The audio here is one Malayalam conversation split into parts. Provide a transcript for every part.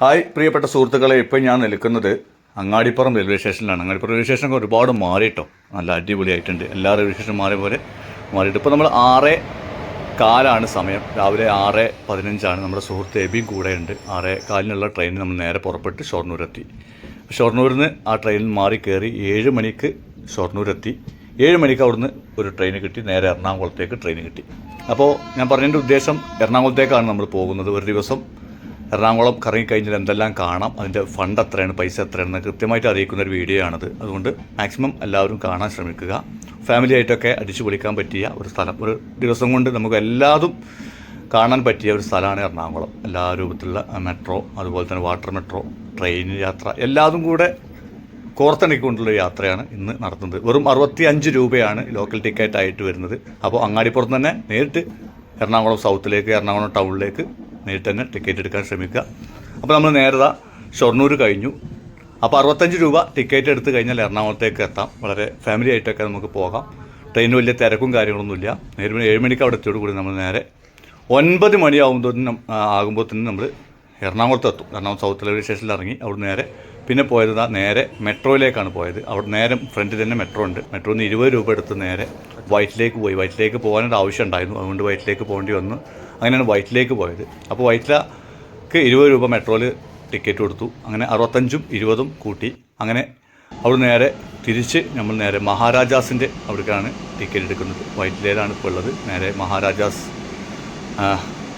ഹായ് പ്രിയപ്പെട്ട സുഹൃത്തുക്കളെ ഇപ്പം ഞാൻ നിൽക്കുന്നത് അങ്ങാടിപ്പുറം റെയിൽവേ സ്റ്റേഷനിലാണ് അങ്ങാടിപ്പുറം റെയിൽവേ സ്റ്റേഷൻ ഒരുപാട് മാറിയിട്ടോ? നല്ല അടിപൊളിയായിട്ടുണ്ട്. എല്ലാ റെയിൽവേ സ്റ്റേഷനും മാറിയ പോലെ മാറിയിട്ട് ഇപ്പോൾ നമ്മൾ ആറ് കാലാണ് സമയം. രാവിലെ ആറ് പതിനഞ്ചാണ്. നമ്മുടെ സുഹൃത്ത് എബിയും കൂടെ ഉണ്ട്. ആറ് കാലിനുള്ള ട്രെയിനിൽ നമ്മൾ നേരെ പുറപ്പെട്ട് ഷൊർണൂരെത്തി. ഷൊർണൂരിൽ നിന്ന് ആ ട്രെയിനിൽ മാറി കയറി ഏഴ് മണിക്ക് ഷൊർണൂരെത്തി. ഏഴ് മണിക്ക് അവിടുന്ന് ഒരു ട്രെയിൻ കിട്ടി. നേരെ എറണാകുളത്തേക്ക് ട്രെയിൻ കിട്ടി. അപ്പോൾ ഞാൻ പറഞ്ഞതിന്റെ ഉദ്ദേശം എറണാകുളത്തേക്കാണ് നമ്മൾ പോകുന്നത്. ഒരു ദിവസം എറണാകുളം കറങ്ങിക്കഴിഞ്ഞാൽ എന്തെല്ലാം കാണാം അതിന്റെ ഫണ്ട് എത്രയാണ് പൈസ എത്രയാണെന്ന് കൃത്യമായിട്ട് അറിയിക്കുന്ന ഒരു വീഡിയോ ആണത് അതുകൊണ്ട് മാക്സിമം എല്ലാവരും കാണാൻ ശ്രമിക്കുക. ഫാമിലി ആയിട്ടൊക്കെ അടിച്ചു പൊളിക്കാൻ പറ്റിയ ഒരു സ്ഥലം ഒരു ദിവസം കൊണ്ട് നമുക്ക് എല്ലാതും കാണാൻ പറ്റിയ ഒരു സ്ഥലമാണ് എറണാകുളം. എല്ലാ രൂപത്തിലുള്ള മെട്രോ അതുപോലെ തന്നെ വാട്ടർ മെട്രോ ട്രെയിൻ യാത്ര എല്ലാതും കൂടെ കോർത്തിണക്കൊണ്ടുള്ള യാത്രയാണ് ഇന്ന് നടത്തുന്നത്. വെറും അറുപത്തി അഞ്ച് രൂപയാണ് ലോക്കൽ ടിക്കറ്റ് ആയിട്ട് വരുന്നത്. അപ്പോൾ അങ്ങാടിപ്പുറത്ത് തന്നെ നേരിട്ട് എറണാകുളം സൗത്തിലേക്ക് എറണാകുളം ടൗണിലേക്ക് നേരിട്ട് തന്നെ ടിക്കറ്റ് എടുക്കാൻ ശ്രമിക്കുക. അപ്പോൾ നമ്മൾ നേരത്തെ ഷൊർണൂർ കഴിഞ്ഞു. അപ്പോൾ അറുപത്തഞ്ച് രൂപ ടിക്കറ്റ് എടുത്ത് കഴിഞ്ഞാൽ എറണാകുളത്തേക്ക് എത്താം. വളരെ ഫാമിലി ആയിട്ടൊക്കെ നമുക്ക് പോകാം. ട്രെയിനിന് വലിയ തിരക്കും കാര്യങ്ങളൊന്നുമില്ല. നേരെ ഏഴ് മണിക്ക് അവിടെ എത്തിയോട് കൂടി നമ്മൾ നേരെ ഒൻപത് മണിയാകുമ്പോഴത്തേനും ആകുമ്പോഴത്തേനും നമ്മൾ എറണാകുളത്ത് എത്തും. എറണാകുളം സൗത്ത് റെയിൽവേ സ്റ്റേഷനിൽ ഇറങ്ങി അവിടെ നേരെ പിന്നെ പോയത് നേരെ മെട്രോയിലേക്കാണ് പോയത്. അവിടെ നേരെ ഫ്രണ്ടിൽ തന്നെ മെട്രോ ഉണ്ട്. മെട്രോയിൽ നിന്ന് ഇരുപത് രൂപ എടുത്ത് നേരെ വൈറ്റിലേക്ക് പോയി. വൈറ്റിലേക്ക് പോകാനൊരു ആവശ്യം ഉണ്ടായിരുന്നു. അതുകൊണ്ട് വൈറ്റിലേക്ക് പോകേണ്ടി വന്നു. അങ്ങനെയാണ് വൈറ്റിലേക്ക് പോയത്. അപ്പോൾ വൈറ്റിലേക്ക് ഇരുപത് രൂപ മെട്രോയിൽ ടിക്കറ്റ് കൊടുത്തു. അങ്ങനെ അറുപത്തഞ്ചും ഇരുപതും കൂട്ടി. അങ്ങനെ അവിടെ നേരെ തിരിച്ച് നമ്മൾ നേരെ മഹാരാജാസിന്റെ അവിടേക്കാണ് ടിക്കറ്റ് എടുക്കുന്നത്. വൈറ്റിലേലാണ് ഇപ്പോൾ ഉള്ളത്. നേരെ മഹാരാജാസ്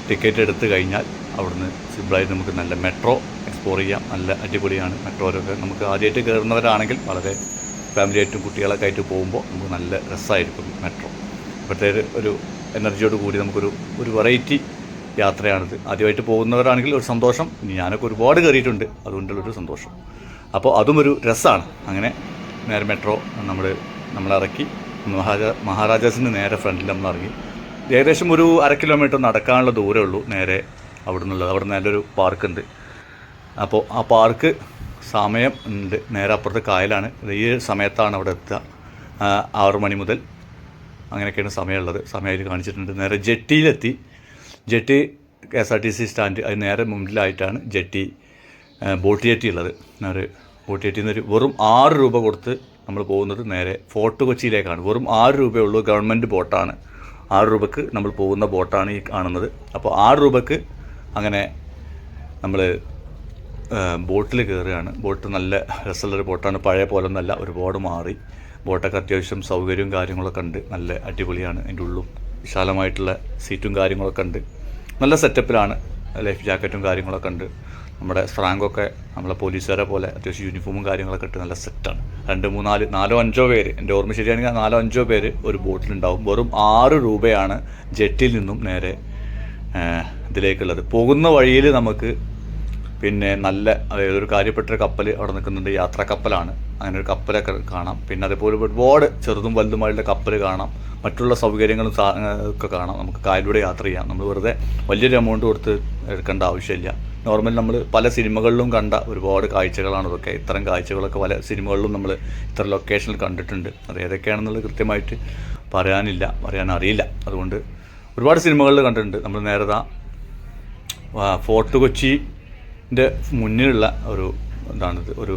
ടിക്കറ്റ് എടുത്തു കഴിഞ്ഞാൽ അവിടുന്ന് സിമ്പിളായിട്ട് നമുക്ക് നല്ല മെട്രോ എക്സ്പ്ലോർ ചെയ്യാം. നല്ല അടിപൊളിയാണ് മെട്രോയിലൊക്കെ നമുക്ക് ആദ്യമായിട്ട് കയറുന്നവരാണെങ്കിൽ വളരെ ഫാമിലിയായിട്ടും കുട്ടികളൊക്കെ ആയിട്ട് പോകുമ്പോൾ നമുക്ക് നല്ല രസമായിരിക്കും മെട്രോ. ഇപ്പോഴത്തെ ഒരു എനർജിയോട് കൂടി നമുക്കൊരു ഒരു വെറൈറ്റി യാത്രയാണിത്. ആദ്യമായിട്ട് പോകുന്നവരാണെങ്കിൽ ഒരു സന്തോഷം ഞാനൊക്കെ ഒരുപാട് കയറിയിട്ടുണ്ട് അതുകൊണ്ടുള്ളൊരു സന്തോഷം. അപ്പോൾ അതും ഒരു രസമാണ് അങ്ങനെ നേരെ മെട്രോ നമ്മൾ നമ്മളിറക്കി മഹാരാജ മഹാരാജാസിന്റെ നേരെ ഫ്രണ്ടിൽ നമ്മൾ ഇറങ്ങി. ഏകദേശം ഒരു അര കിലോമീറ്റർ നടക്കാനുള്ള ദൂരമേ ഉള്ളൂ നേരെ അവിടെ നിന്നുള്ളത് അവിടെ നല്ലൊരു പാർക്കുണ്ട് അപ്പോൾ ആ പാർക്ക് സമയം ഉണ്ട്. നേരെ അപ്പുറത്തെ കായലാണ്. ഈ സമയത്താണ് അവിടെ എത്തുക. ആറ് മണി മുതൽ അങ്ങനെയൊക്കെയാണ് സമയമുള്ളത്. സമയം അതിൽ കാണിച്ചിട്ടുണ്ട്. നേരെ ജെട്ടിയിലെത്തി. Jetty K S R T C stand അതിന് നേരെ മുമ്പിലായിട്ടാണ് ജെട്ടി ബോട്ട് ജെട്ടി ഉള്ളത്. നേരെ ബോട്ട് ജെട്ടിയിൽ എന്നൊരു ഒരു വെറും ആറ് രൂപ കൊടുത്ത് നമ്മൾ പോകുന്നത് നേരെ ഫോർട്ട് കൊച്ചിയിലേക്കാണ്. വെറും ആറ് രൂപയേ ഉള്ളൂ ഗവൺമെന്റ് ബോട്ടാണ്. ആറ് രൂപക്ക് നമ്മൾ പോകുന്ന ബോട്ടാണ് ഈ കാണുന്നത്. അപ്പോൾ ആറ് രൂപക്ക് അങ്ങനെ നമ്മൾ ബോട്ടിൽ കയറുകയാണ്. ബോട്ട് നല്ല രസമുള്ളൊരു ബോട്ടാണ്. പഴയ പോലെ ഒന്നല്ല ഒരുപാട് മാറി. ബോട്ടൊക്കെ അത്യാവശ്യം സൗകര്യവും കാര്യങ്ങളൊക്കെ ഉണ്ട്. നല്ല അടിപൊളിയാണ്. അതിന്റെ ഉള്ളും വിശാലമായിട്ടുള്ള സീറ്റും കാര്യങ്ങളൊക്കെ ഉണ്ട്. നല്ല സെറ്റപ്പിലാണ്. ലൈഫ് ജാക്കറ്റും കാര്യങ്ങളൊക്കെ ഉണ്ട്. നമ്മുടെ സ്ട്രാങ്കൊക്കെ നമ്മളെ പോലീസുകാരെ പോലെ അത്യാവശ്യം യൂണിഫോമും കാര്യങ്ങളൊക്കെ ഇട്ട് നല്ല സെറ്റാണ്. രണ്ട് മൂന്നാൽ നാലോ അഞ്ചോ പേര്. എന്റെ ഓർമ്മ ശരിയാണെങ്കിൽ നാലോ അഞ്ചോ പേര് ഒരു ബോട്ടിലുണ്ടാവും. വെറും ആറ് രൂപയാണ് ജെറ്റിൽ നിന്നും നേരെ ഇതിലേക്കുള്ളത്. പോകുന്ന വഴിയിൽ നമുക്ക് പിന്നെ നല്ല അതായത് ഒരു കാര്യപ്പെട്ട കപ്പൽ അവിടെ നിൽക്കുന്നുണ്ട് യാത്രാ കപ്പലാണ്. അങ്ങനെ ഒരു കപ്പലൊക്കെ കാണാം. പിന്നെ അതേപോലെ ഒരുപാട് ചെറുതും വലുതുമായിട്ടുള്ള കപ്പൽ കാണാം. മറ്റുള്ള സൗകര്യങ്ങളും ഒക്കെ കാണാം. നമുക്ക് കാലിലൂടെ യാത്ര ചെയ്യാം. നമ്മൾ വെറുതെ വലിയൊരു എമൗണ്ട് കൊടുത്ത് എടുക്കേണ്ട ആവശ്യമില്ല. നോർമൽ നമ്മൾ പല സിനിമകളിലും കണ്ട ഒരുപാട് കാഴ്ചകളാണ് ഇതൊക്കെ. ഇത്തരം കാഴ്ചകളൊക്കെ പല സിനിമകളിലും നമ്മൾ ഇത്ര ലൊക്കേഷനിൽ കണ്ടിട്ടുണ്ട്. അത് ഏതൊക്കെയാണെന്നുള്ളത് കൃത്യമായിട്ട് പറയാനില്ല പറയാൻ അറിയില്ല അതുകൊണ്ട് ഒരുപാട് സിനിമകളിൽ കണ്ടിട്ടുണ്ട്. നമ്മൾ നേരത്തെ ഫോർട്ട് ഫോർട്ട് കൊച്ചിന്റെ മുന്നിലുള്ള ഒരു ഇതാണിത് ഒരു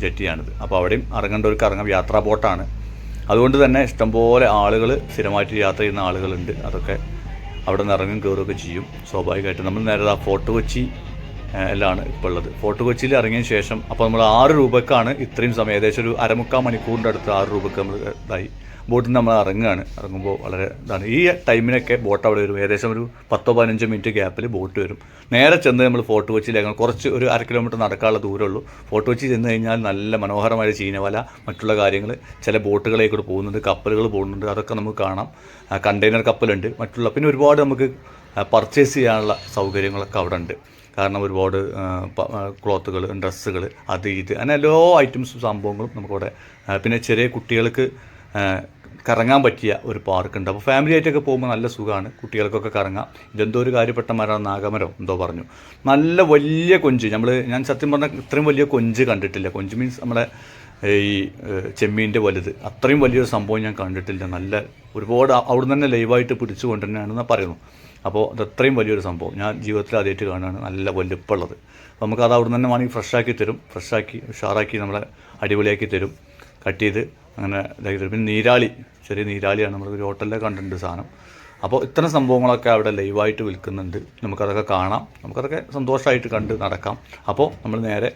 ജെറ്റിയാണിത്. അപ്പോൾ അവിടെയും ഇറങ്ങേണ്ടവർക്ക് ഇറങ്ങാം യാത്രാ ബോട്ടാണ്. അതുകൊണ്ട് തന്നെ ഇഷ്ടംപോലെ ആളുകൾ സ്ഥിരമായിട്ട് യാത്ര ചെയ്യുന്ന ആളുകളുണ്ട്. അതൊക്കെ അവിടെ നിന്ന് ഇറങ്ങും കയറുകയൊക്കെ ചെയ്യും. സ്വാഭാവികമായിട്ടും നമ്മൾ നേരത്തെ ആ ഫോർട്ട് കൊച്ചി എല്ലാമാണ് ഇപ്പോൾ ഉള്ളത്. ഫോർട്ട് കൊച്ചിയിൽ ഇറങ്ങിയ ശേഷം അപ്പോൾ നമ്മൾ ആറ് രൂപക്കാണ് ഇത്രയും സമയം ഏകദേശം ഒരു അരമുക്കാൽ മണിക്കൂറിന്റെ അടുത്ത് ആറ് രൂപക്ക് നമ്മൾ ഇതായി. ബോട്ടിൽ നമ്മൾ ഇറങ്ങുകയാണ്. ഇറങ്ങുമ്പോൾ വളരെ ഇതാണ്. ഈ ടൈമിനൊക്കെ ബോട്ട് അവിടെ വരും. ഏകദേശം ഒരു പത്തോ പതിനഞ്ചോ മിനിറ്റ് ഗ്യാപ്പിൽ ബോട്ട് വരും. നേരെ ചെന്ന് നമ്മൾ ഫോർട്ട് കൊച്ചിയിലേക്ക് കുറച്ച് ഒരു അര കിലോമീറ്റർ നടക്കാനുള്ള ദൂരമുള്ളൂ ഫോർട്ട് കൊച്ചി ചെന്ന് കഴിഞ്ഞാൽ നല്ല മനോഹരമായ ചീനവല മറ്റുള്ള കാര്യങ്ങൾ ചില ബോട്ടുകളെ കൂടെ പോകുന്നുണ്ട് കപ്പലുകൾ പോകുന്നുണ്ട് അതൊക്കെ നമുക്ക് കാണാം. കണ്ടെയ്നർ കപ്പലുണ്ട് മറ്റുള്ള പിന്നെ ഒരുപാട് നമുക്ക് പർച്ചേസ് ചെയ്യാനുള്ള സൗകര്യങ്ങളൊക്കെ അവിടെ ഉണ്ട് കാരണം ഒരുപാട് ക്ലോത്തുകൾ ഡ്രസ്സുകൾ അത് ഇത് അങ്ങനെ എല്ലാ ഐറ്റംസും സംഭവങ്ങളും നമുക്കവിടെ പിന്നെ ചെറിയ കുട്ടികൾക്ക് കറങ്ങാൻ പറ്റിയ ഒരു പാർക്കുണ്ട്. അപ്പോൾ ഫാമിലി ആയിട്ടൊക്കെ പോകുമ്പോൾ നല്ല സുഖമാണ്. കുട്ടികൾക്കൊക്കെ കറങ്ങാം. ഇതെന്തോ ഒരു കാര്യപ്പെട്ട മരം നാഗമരം എന്തോ പറഞ്ഞു. നല്ല വലിയ കൊഞ്ച്. നമ്മൾ ഞാൻ സത്യം പറഞ്ഞാൽ ഇത്രയും വലിയ കൊഞ്ച് കണ്ടിട്ടില്ല. കൊഞ്ച് മീൻസ് നമ്മളെ ഈ ചെമ്മീന്റെ വലുത്. അത്രയും വലിയൊരു സംഭവം ഞാൻ കണ്ടിട്ടില്ല. നല്ല ഒരുപാട് അവിടെ തന്നെ ലൈവായിട്ട് പിടിച്ചു കൊണ്ടുതന്നെയാണെന്ന് പറയുന്നു. അപ്പോൾ അത് അത്രയും വലിയൊരു സംഭവം. ഞാൻ ജീവിതത്തിൽ ആദ്യമായിട്ട് കാണുകയാണ് നല്ല വലുപ്പമുള്ളത്. നമുക്ക് അത് അവിടെ തന്നെ വേണമെങ്കിൽ ഫ്രഷാക്കി തരും. ഫ്രഷാക്കി ഉഷാറാക്കി നമ്മളെ അടിപൊളിയാക്കി തരും. കട്ട് ചെയ്ത് അങ്ങനെ ഇതാക്കി തരും. പിന്നെ നീരാളി ചെറിയ നീരാളിയാണ്. നമ്മൾ ഒരു ഹോട്ടലിലൊക്കെ കണ്ടിട്ടുണ്ട് സാധനം. അപ്പോൾ ഇത്തരം സംഭവങ്ങളൊക്കെ അവിടെ ലൈവായിട്ട് വിൽക്കുന്നുണ്ട്. നമുക്കതൊക്കെ കാണാം. നമുക്കതൊക്കെ സന്തോഷമായിട്ട് കണ്ട് നടക്കാം. അപ്പോൾ നമ്മൾ നേരെ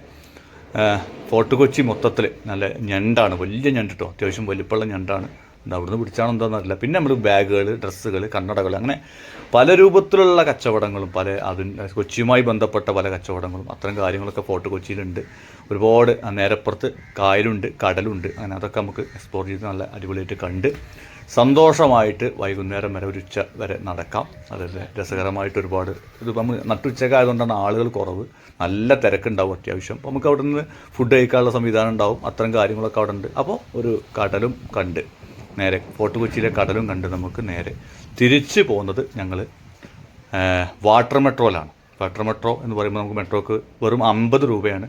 ഫോർട്ട് കൊച്ചി മൊത്തത്തിൽ നല്ല ഞണ്ടാണ് വലിയ ഞണ്ട് കേട്ടോ അത്യാവശ്യം വലിപ്പമുള്ള ഞണ്ടാണ്. അവിടുന്ന് പിടിച്ചാണോ എന്താണെന്നറിയില്ല പിന്നെ നമ്മൾ ബാഗുകൾ ഡ്രസ്സുകൾ കണ്ണടകൾ അങ്ങനെ പല രൂപത്തിലുള്ള കച്ചവടങ്ങളും പല അതിന് കൊച്ചിയുമായി ബന്ധപ്പെട്ട പല കച്ചവടങ്ങളും അത്തരം കാര്യങ്ങളൊക്കെ ഫോർട്ട് കൊച്ചിയിലുണ്ട്. ഒരുപാട് നേരപ്പുറത്ത് കായലുണ്ട് കടലുണ്ട് അങ്ങനെ അതൊക്കെ നമുക്ക് എക്സ്പ്ലോർ ചെയ്ത് നല്ല അടിപൊളിയായിട്ട് കണ്ട് സന്തോഷമായിട്ട് വൈകുന്നേരം വരെ ഒരു ഉച്ച വരെ നടക്കാം. അതല്ലേ രസകരമായിട്ട് ഒരുപാട് ഇത് നമ്മൾ നട്ടുച്ചക്കായതുകൊണ്ടാണ് ആളുകൾ കുറവ്. നല്ല തിരക്കുണ്ടാവും അത്യാവശ്യം. അപ്പോൾ നമുക്ക് അവിടെ നിന്ന് ഫുഡ് കഴിക്കാനുള്ള സംവിധാനം ഉണ്ടാവും. അത്തരം കാര്യങ്ങളൊക്കെ അവിടെ ഉണ്ട് അപ്പോൾ ഒരു കടലും കണ്ട് നേരെ ഫോർട്ട് കൊച്ചിയിലെ കടലും കണ്ട് നമുക്ക് നേരെ തിരിച്ച് പോകുന്നത് ഞങ്ങൾ വാട്ടർ മെട്രോയിലാണ്. വാട്ടർ മെട്രോ എന്ന് പറയുമ്പോൾ നമുക്ക് മെട്രോക്ക് വെറും അമ്പത് രൂപയാണ്.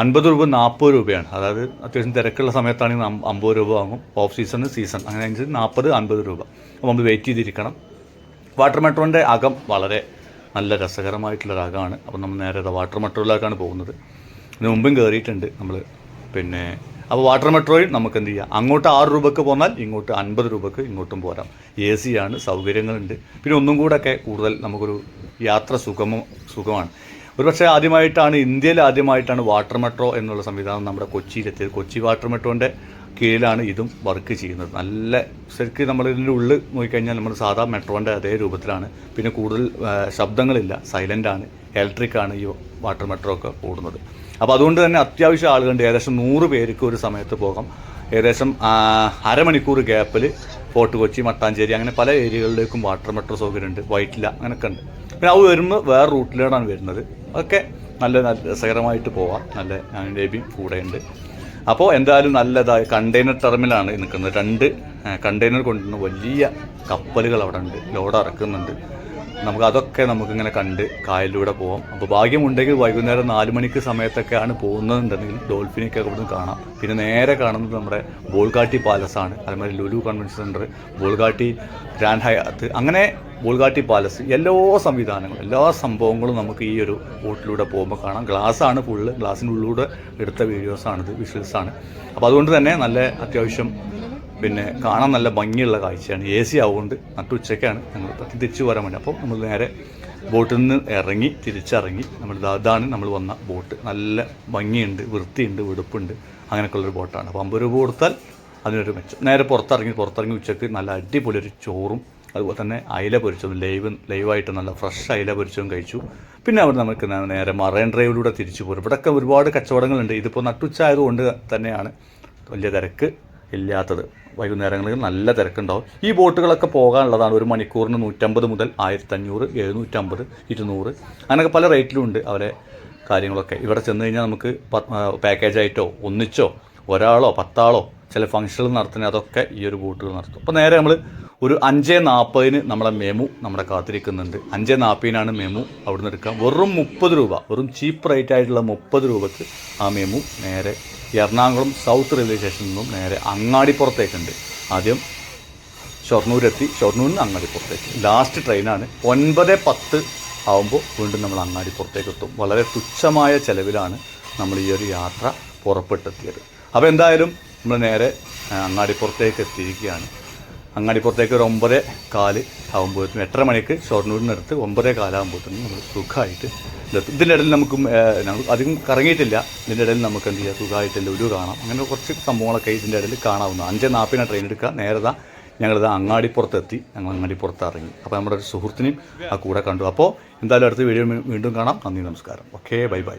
അൻപത് രൂപ നാൽപ്പത് രൂപയാണ്. അതായത് അത്യാവശ്യം തിരക്കുള്ള സമയത്താണെങ്കിൽ അമ്പത് രൂപ വാങ്ങും. ഓഫ് സീസൺ സീസൺ അങ്ങനെ അനുസരിച്ച് നാൽപ്പത് അൻപത് രൂപ. അപ്പോൾ നമ്മൾ വെയിറ്റ് ചെയ്തിരിക്കണം. വാട്ടർ മെട്രോന്റെ അകം വളരെ നല്ല രസകരമായിട്ടുള്ളൊരു അകമാണ്. അപ്പോൾ നമ്മൾ നേരെ വാട്ടർ മെട്രോയിലേക്കാണ് പോകുന്നത്. ഇതിന് മുമ്പും കയറിയിട്ടുണ്ട് നമ്മൾ പിന്നെ അപ്പോൾ വാട്ടർ മെട്രോയിൽ നമുക്ക് എന്ത് ചെയ്യാം? അങ്ങോട്ട് ആറ് രൂപക്ക് പോന്നാൽ ഇങ്ങോട്ട് അൻപത് രൂപക്ക് ഇങ്ങോട്ടും പോരാം. എ സി ആണ് സൗകര്യങ്ങളുണ്ട്. പിന്നെ ഒന്നും കൂടെയൊക്കെ കൂടുതൽ നമുക്കൊരു യാത്ര സുഖമ സുഖമാണ്. ഒരുപക്ഷെ ആദ്യമായിട്ടാണ് ഇന്ത്യയിൽ ആദ്യമായിട്ടാണ് വാട്ടർ മെട്രോ എന്നുള്ള സംവിധാനം നമ്മുടെ കൊച്ചിയിലെത്തിയത്. കൊച്ചി വാട്ടർ മെട്രോന്റെ കീഴിലാണ് ഇതും വർക്ക് ചെയ്യുന്നത്. നല്ല ശരിക്കും നമ്മൾ ഇതിന്റെ ഉള്ളിൽ നോക്കിക്കഴിഞ്ഞാൽ നമ്മൾ സാധാ മെട്രോന്റെ അതേ രൂപത്തിലാണ്. പിന്നെ കൂടുതൽ ശബ്ദങ്ങളില്ല. സൈലന്റ് ആണ്. ഇലക്ട്രിക് ആണ് ഈ വാട്ടർ മെട്രോ ഒക്കെ ഓടുന്നത് അപ്പോൾ അതുകൊണ്ട് തന്നെ അത്യാവശ്യം ആളുകളുണ്ട്. ഏകദേശം നൂറ് പേർക്ക് ഒരു സമയത്ത് പോകാം. ഏകദേശം അരമണിക്കൂർ ഗ്യാപ്പിൽ ഫോർട്ട് കൊച്ചി മട്ടാഞ്ചേരി അങ്ങനെ പല ഏരിയകളിലേക്കും വാട്ടർ മെട്രോ സൗകര്യമുണ്ട്. വൈറ്റില അങ്ങനെയൊക്കെ ഉണ്ട്. പിന്നെ അത് വരുമ്പോൾ വേറെ റൂട്ടിലാണ് വരുന്നത്. അതൊക്കെ നല്ല രസകരമായിട്ട് പോവാം. നല്ല കൂടെ കൂടെയുണ്ട് അപ്പോൾ എന്തായാലും നല്ലതായി കണ്ടെയ്നർ ടെർമിനാണ് നിൽക്കുന്നത്. രണ്ട് കണ്ടെയ്നർ കൊണ്ടുവന്ന വലിയ കപ്പലുകൾ അവിടെ ഉണ്ട്. ലോഡ് ഇറക്കുന്നുണ്ട്. നമുക്ക് അതൊക്കെ നമുക്കിങ്ങനെ കണ്ട് കായലിലൂടെ പോകാം അപ്പോൾ ഭാഗ്യമുണ്ടെങ്കിൽ വൈകുന്നേരം നാല് മണിക്ക് സമയത്തൊക്കെയാണ് പോകുന്നതെന്നുണ്ടെങ്കിൽ ഡോൾഫിനൊക്കെ അവിടുന്ന് കാണാം. പിന്നെ നേരെ കാണുന്നത് നമ്മുടെ ബോൾഗാട്ടി പാലസാണ്. അതുമാതിരി Lulu convention centre Bolgatty Grand Hyatt. അങ്ങനെ ബോൾഗാട്ടി പാലസ് എല്ലാ സംവിധാനങ്ങളും എല്ലാ സംഭവങ്ങളും നമുക്ക് ഈ ഒരു ബോട്ടിലൂടെ പോകുമ്പോൾ കാണാം. ഗ്ലാസ്സാണ് ഫുള്ള് ഗ്ലാസ്സിന്റെ ഉള്ളിലൂടെ എടുത്ത വീഡിയോസാണിത് വിഷ്വൽസാണ് അപ്പോൾ അതുകൊണ്ട് തന്നെ നല്ല അത്യാവശ്യം പിന്നെ കാണാൻ നല്ല ഭംഗിയുള്ള കാഴ്ചയാണ്. എ സി ആവുകൊണ്ട് നട്ടുച്ചയ്ക്കാണ് ഞങ്ങൾ തിരിച്ചു പോരാൻ വേണ്ടി. അപ്പോൾ നമ്മൾ നേരെ ബോട്ടിൽ നിന്ന് ഇറങ്ങി തിരിച്ചിറങ്ങി. നമ്മൾ അതാണ് നമ്മൾ വന്ന ബോട്ട്. നല്ല ഭംഗിയുണ്ട് വൃത്തിയുണ്ട് വെടുപ്പുണ്ട്. അങ്ങനെയൊക്കെയുള്ളൊരു ബോട്ടാണ്. അപ്പോൾ അമ്പത് രൂപ കൊടുത്താൽ അതിനൊരു മെച്ചം. നേരെ പുറത്തിറങ്ങി പുറത്തിറങ്ങി ഉച്ചയ്ക്ക് നല്ല അടിപൊളി ഒരു ചോറും അതുപോലെ തന്നെ അയില പൊരിച്ചതും ലൈവ് ലൈവായിട്ട് നല്ല ഫ്രഷ് അയില പൊരിച്ചതും കഴിച്ചു. പിന്നെ അവിടെ നമുക്ക് നേരെ മറൈൻ ഡ്രൈവിലൂടെ തിരിച്ചു പോരും ഇവിടെയൊക്കെ ഒരുപാട് കച്ചവടങ്ങളുണ്ട്. ഇതിപ്പോൾ നട്ടുച്ചായതുകൊണ്ട് തന്നെയാണ് വലിയ തിരക്ക് ഇല്ലാത്തത്. വൈകുന്നേരങ്ങളിൽ നല്ല തിരക്കുണ്ടാവും. ഈ ബോട്ടുകളൊക്കെ പോകാനുള്ളതാണ് ഒരു മണിക്കൂറിന് നൂറ്റമ്പത് മുതൽ ആയിരത്തഞ്ഞൂറ് എഴുന്നൂറ്റമ്പത് ഇരുന്നൂറ്. അങ്ങനെയൊക്കെ പല റേറ്റിലും ഉണ്ട് അവരെ കാര്യങ്ങളൊക്കെ. ഇവിടെ ചെന്ന് കഴിഞ്ഞാൽ നമുക്ക് പാക്കേജായിട്ടോ ഒന്നിച്ചോ ഒരാളോ പത്താളോ ചില ഫംഗ്ഷനുകൾ നടത്തുന്ന അതൊക്കെ ഈ ഒരു ബോട്ടുകൾ നടത്തും. അപ്പോൾ നേരെ നമ്മൾ ഒരു അഞ്ച് നാൽപ്പതിന് നമ്മളെ മെമു നമ്മുടെ കാത്തിരിക്കുന്നുണ്ട്. അഞ്ച് നാൽപ്പതിനാണ് മെമു അവിടുന്ന് എടുക്കാം വെറും മുപ്പത് രൂപ വെറും ചീപ്പ് റേറ്റ് ആയിട്ടുള്ള മുപ്പത് രൂപക്ക് ആ മെമു നേരെ എറണാകുളം സൗത്ത് റെയിൽവേ സ്റ്റേഷനിൽ നിന്നും നേരെ അങ്ങാടിപ്പുറത്തേക്കുണ്ട്. ആദ്യം ഷൊർണൂരെത്തി ഷൊർണൂരിൽ നിന്ന് അങ്ങാടിപ്പുറത്തേക്ക്. ലാസ്റ്റ് ട്രെയിനാണ് ഒൻപത് പത്ത് ആവുമ്പോൾ വീണ്ടും നമ്മൾ അങ്ങാടിപ്പുറത്തേക്ക് എത്തും. വളരെ തുച്ഛമായ ചിലവിലാണ് നമ്മൾ ഈ ഒരു യാത്ര പുറപ്പെട്ടെത്തിയത്. അപ്പോൾ എന്തായാലും നമ്മൾ നേരെ അങ്ങാടിപ്പുറത്തേക്ക് എത്തിയിരിക്കുകയാണ്. അങ്ങാടിപ്പുറത്തേക്ക് ഒരു ഒമ്പത് കാൽ ആകുമ്പോഴത്തേക്കും എട്ടര മണിക്ക് എടുത്ത് ഒമ്പതേ കാലാകുമ്പോഴത്തേക്കും നമ്മൾ സുഖമായിട്ട് ഇതിന്റെ ഇടയിൽ നമുക്ക് ഞങ്ങൾ അധികം കറങ്ങിയിട്ടില്ല. ഇതിന്റെ ഇടയിൽ നമുക്ക് എന്ത് ചെയ്യാം? സുഖമായിട്ട് ഒരു കാണാം. അങ്ങനെ കുറച്ച് സംഭവങ്ങളൊക്കെ ഇതിന്റെ ഇടയിൽ കാണാവുന്ന അഞ്ച് നാൽപ്പതിനാണ് ട്രെയിൻ എടുക്കുക. നേരതാ ഞങ്ങളിത് അങ്ങാടിപ്പുറത്തെത്തി. ഞങ്ങൾ അങ്ങാടിപ്പുറത്ത് ഇറങ്ങി. അപ്പോൾ നമ്മുടെ ഒരു സുഹൃത്തിനെയും ആ കൂടെ കണ്ടു. അപ്പോൾ എന്തായാലും അടുത്ത വീഡിയോ വീണ്ടും കാണാം. നന്ദി നമസ്കാരം. Okay bye bye.